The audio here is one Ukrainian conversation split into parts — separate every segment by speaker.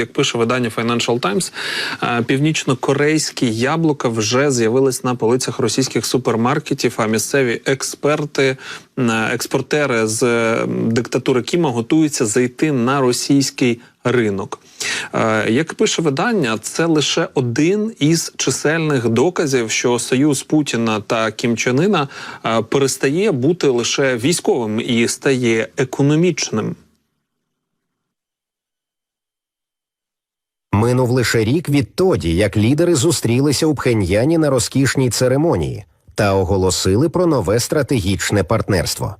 Speaker 1: Як пише видання Financial Times, е, північно-корейські яблука вже з'явились на полицях російських супермаркетів. А місцеві експерти, е, експортери з диктатури Кіма готуються зайти на російський ринок. Е, Як пише видання, це лише один із чисельних доказів, що союз Путіна та Кім Чен Іна е, перестає бути лише військовим і стає економічним.
Speaker 2: Минув лише рік відтоді, як лідери зустрілися у Пхеньяні на розкішній церемонії та оголосили про нове стратегічне партнерство.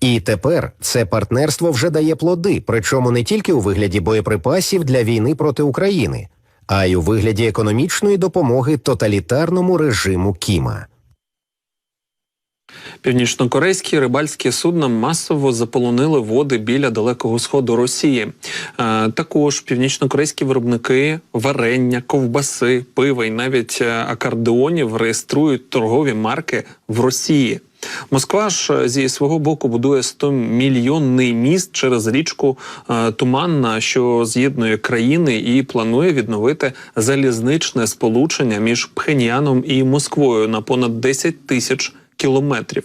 Speaker 2: І тепер це партнерство вже дає плоди, причому не тільки у вигляді боєприпасів для війни проти України, а й у вигляді економічної допомоги тоталітарному режиму Кіма.
Speaker 1: Північнокорейські рибальські судна масово заполонили води біля далекого сходу Росії. Е, також північнокорейські виробники варення, ковбаси, пива і навіть е, акордеонів реєструють торгові марки в Росії. Москва ж е, зі свого боку будує 100-мільйонний міст через річку е, Туманна, що з'єднує країни, і планує відновити залізничне сполучення між Пхеньяном і Москвою на понад 10 тисяч кілометрів.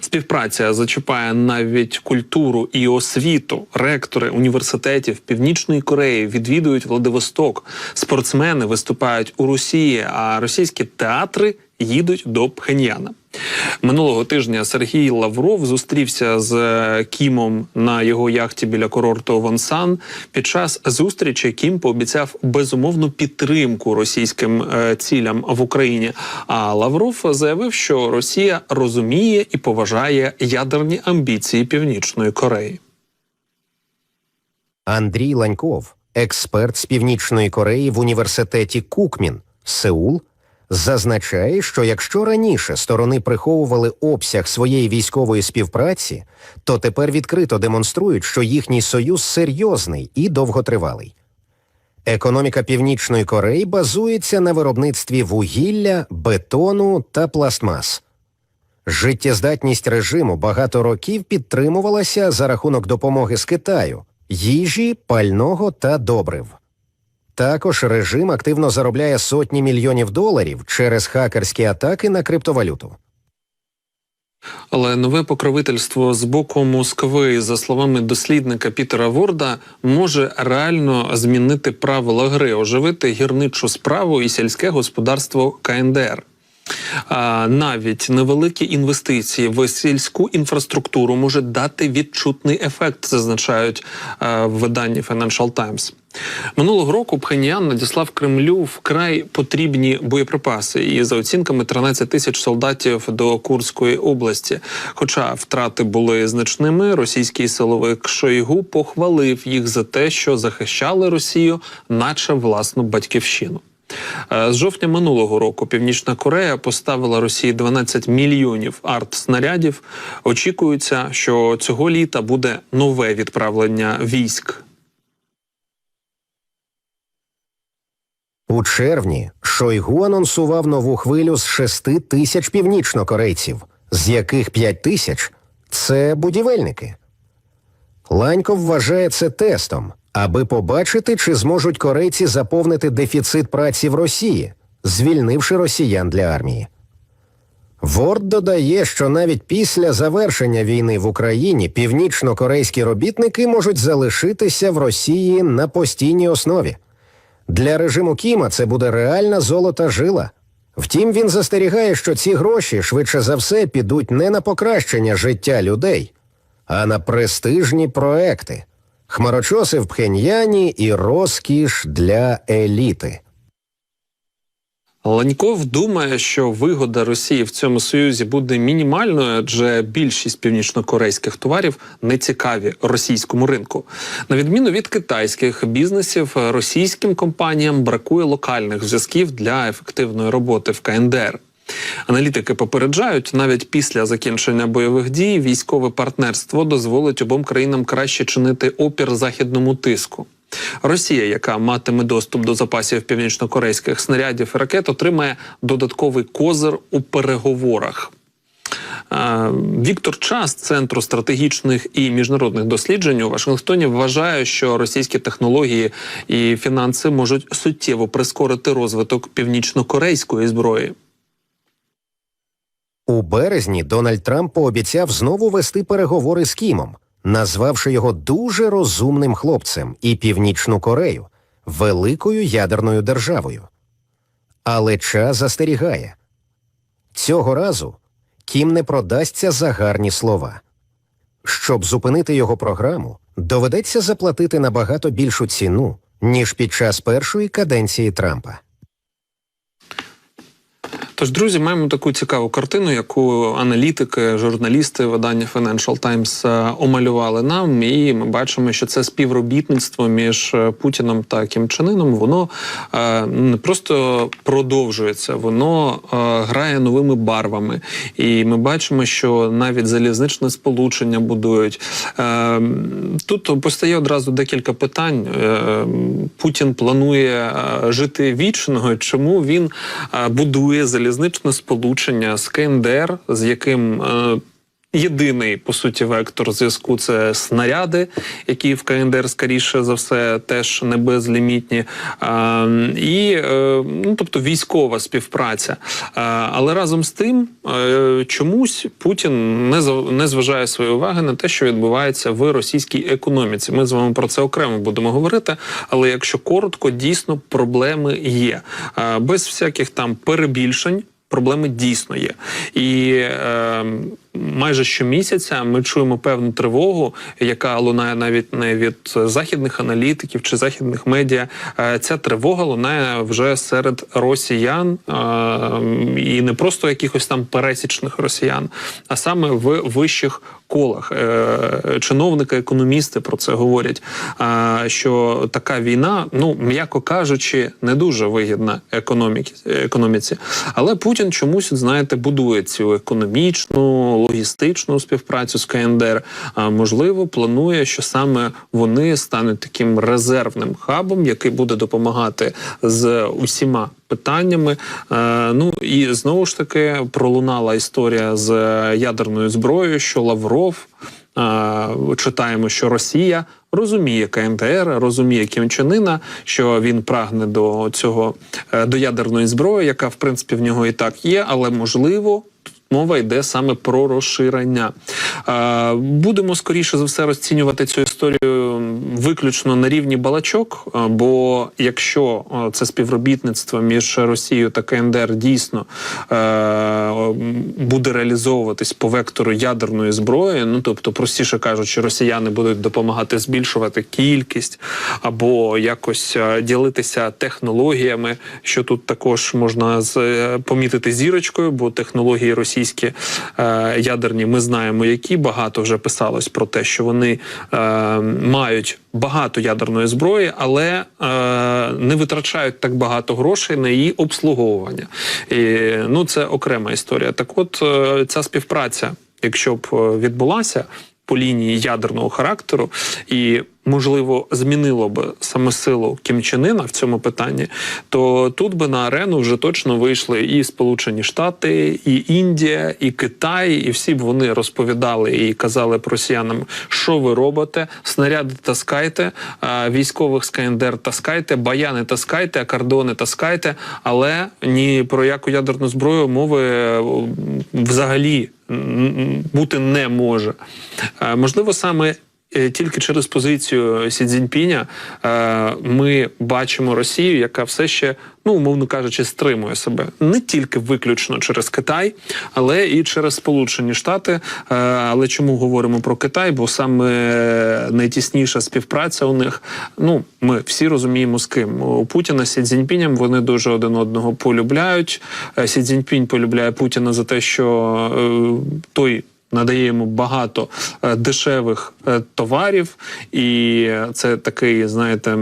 Speaker 1: Співпраця зачіпає навіть культуру і освіту. Ректори університетів Північної Кореї відвідують Владивосток. Спортсмени виступають у Росії, а російські театри їдуть до Пхеньяна. Минулого тижня Сергій Лавров зустрівся з е, Кімом на його яхті біля курорту Вонсан. Під час зустрічі Кім пообіцяв безумовну підтримку російським е, цілям в Україні. А Лавров заявив, що Росія розуміє і поважає ядерні амбіції Північної Кореї.
Speaker 2: Андрій Ланьков, експерт з Північної Кореї в університеті Кукмін, Сеул, зазначає, що якщо раніше сторони приховували обсяг своєї військової співпраці, то тепер відкрито демонструють, що їхній союз серйозний і довготривалий. Економіка Північної Кореї базується на виробництві вугілля, бетону та пластмас. Життєздатність режиму багато років підтримувалася за рахунок допомоги з Китаю, їжі, пального та добрив. Також режим активно заробляє сотні мільйонів доларів через хакерські атаки на криптовалюту.
Speaker 1: Але нове покровительство з боку Москви, за словами дослідника Пітера Ворда, може реально змінити правила гри, оживити гірничу справу і сільське господарство КНДР. Навіть невеликі інвестиції в сільську інфраструктуру може дати відчутний ефект, зазначають в виданні Financial Times. Минулого року Пхеньян надіслав Кремлю вкрай потрібні боєприпаси, і за оцінками 13 тисяч солдатів до Курської області. Хоча втрати були значними, російський силовик Шойгу похвалив їх за те, що захищали Росію, наче власну батьківщину. Е, З жовтня минулого року Північна Корея поставила Росії 12 мільйонів арт-снарядів. Очікується, що цього літа буде нове відправлення військ.
Speaker 2: У червні Шойгу анонсував нову хвилю з 6 тисяч північнокорейців, з яких 5 тисяч це будівельники. Ланьков вважає це тестом, аби побачити, чи зможуть корейці заповнити дефіцит праці в Росії, звільнивши росіян для армії. Ворд додає, що навіть після завершення війни в Україні північнокорейські робітники можуть залишитися в Росії на постійній основі. Для режиму Кіма це буде реальна золота жила. Втім, він застерігає, що ці гроші швидше за все підуть не на покращення життя людей, а на престижні проекти, хмарочоси в Пхеньяні і розкіш для еліти.
Speaker 1: Ланьков думає, що вигода Росії в цьому союзі буде мінімальною, адже більшість північнокорейських товарів не цікаві російському ринку. На відміну від китайських бізнесів, російським компаніям бракує локальних зв'язків для ефективної роботи в КНДР. Аналітики попереджають, навіть після закінчення бойових дій військове партнерство дозволить обом країнам краще чинити опір західному тиску. Росія, яка матиме доступ до запасів північнокорейських снарядів і ракет, отримає додатковий козир у переговорах. Віктор Час центру стратегічних і міжнародних досліджень у Вашингтоні вважає, що російські технології і фінанси можуть суттєво прискорити розвиток північно-корейської зброї.
Speaker 2: У березні Дональд Трамп пообіцяв знову вести переговори з Кімом, назвавши його дуже розумним хлопцем і Північну Корею великою ядерною державою. Але час застерігає цього разу Кім не продасться за гарні слова. Щоб зупинити його програму, доведеться заплатити набагато більшу ціну, ніж під час першої каденції Трампа.
Speaker 1: Тож, друзі, маємо таку цікаву картину, яку аналітики, журналісти видання Financial Times е, омалювали нам, і ми бачимо, що це співробітництво між е, Путіном та Кім Чен Іном, воно е, не просто продовжується, воно грає новими барвами. І ми бачимо, що навіть залізничне сполучення будують. Тут постає одразу декілька питань. Путін планує жити вічно. Чому він будує залізничне сполучення з КНДР, з яким е, Єдиний по суті вектор зв'язку це снаряди, які в КНДР скоріше за все теж не безлімітні, і е, ну тобто військова співпраця. Але разом з тим е, чомусь Путін не не зважає свої уваги на те, що відбувається в російській економіці. Ми з вами про це окремо будемо говорити. Але якщо коротко, дійсно проблеми є без всяких там перебільшень. Проблеми дійсно є, і е, майже щомісяця ми чуємо певну тривогу, яка лунає навіть не від західних аналітиків чи західних медіа. Е, ця тривога лунає вже серед росіян, е, і не просто якихось там пересічних росіян, а саме в вищих колах. Е, чиновники, економісти про це говорять. що така війна, ну м'яко кажучи, не дуже вигідна економіці, економіці. Але Путін чомусь, знаєте, будує цю економічну, логістичну співпрацю з КНДР. Можливо, планує, що саме вони стануть таким резервним хабом, який буде допомагати з усіма питаннями. Ну і знову ж таки пролунала історія з ядерною зброєю, що Лавров. Читаємо, що Росія розуміє КНДР, розуміє Кім Чен Іна, що він прагне до цього е, до ядерної зброї, яка в принципі в нього і так є, але можливо. Мова йде саме про розширення. Е, Будемо скоріше за все розцінювати цю історію виключно на рівні балачок. е, Бо якщо е, це співробітництво між Росією та КНДР дійсно е, буде реалізовуватись по вектору ядерної зброї, ну тобто, простіше кажучи, росіяни будуть допомагати збільшувати кількість або якось ділитися технологіями, що тут також можна з, помітити зірочкою, бо технології російські ядерні ми знаємо, які багато вже писалось про те, що вони мають багато ядерної зброї, але е, не витрачають так багато грошей на її обслуговування. І, ну це окрема історія. Так, от е, ця співпраця, якщо б е, відбулася по лінії ядерного характеру і можливо змінило б саме силу Кім Чен Іна в цьому питанні, то тут би на арену вже точно вийшли і Сполучені Штати, і Індія, і Китай, і всі б вони розповідали і казали б росіянам, що ви робите, снаряди таскайте, військових з КНДР таскайте, баяни таскайте, акордони таскайте, але ні про яку ядерну зброю мови е, взагалі бути не може. Е, Можливо, саме е, тільки через позицію Сі Цзіньпіня е, ми бачимо Росію, яка все ще, ну умовно кажучи, стримує себе не тільки виключно через Китай, але і через Сполучені Штати. Е, Але чому говоримо про Китай? Бо саме найтісніша співпраця у них. Ну ми всі розуміємо з ким у Путіна з Сі Цзіньпінем вони дуже один одного полюбляють. Е, Сі Цзіньпінь полюбляє Путіна за те, що е, той надає йому багато е, дешевих е, товарів, і це такий, знаєте.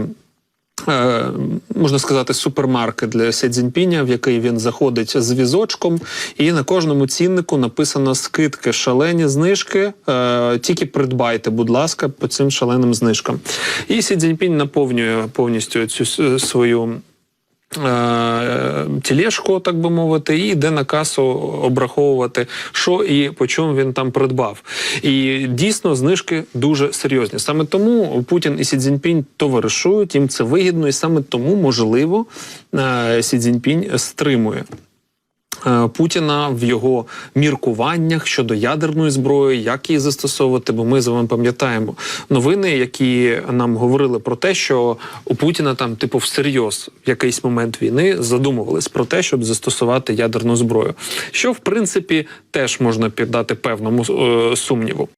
Speaker 1: е, Можна сказати, супермаркет для Сі Цзіньпіня, в який він заходить з візочком, і на кожному ціннику написано скидки, шалені знижки. Тільки придбайте, будь ласка, по цим шаленим знижкам. І Сі Цзіньпінь наповнює повністю цю свою Тілешку, так би мовити, і йде на касу обраховувати, що і по чому він там придбав. І дійсно знижки дуже серйозні. Саме тому Путін і Сі Цзіньпінь товаришують, їм це вигідно, і саме тому, можливо, е, Сі Цзіньпінь стримує. Е, Путіна в його міркуваннях щодо ядерної зброї, як її застосовувати, бо ми з вами пам'ятаємо новини, які нам говорили про те, що у Путіна там, типу, всерйоз в якийсь момент війни задумувались про те, щоб застосувати ядерну зброю, що в принципі теж можна піддати певному е, сумніву.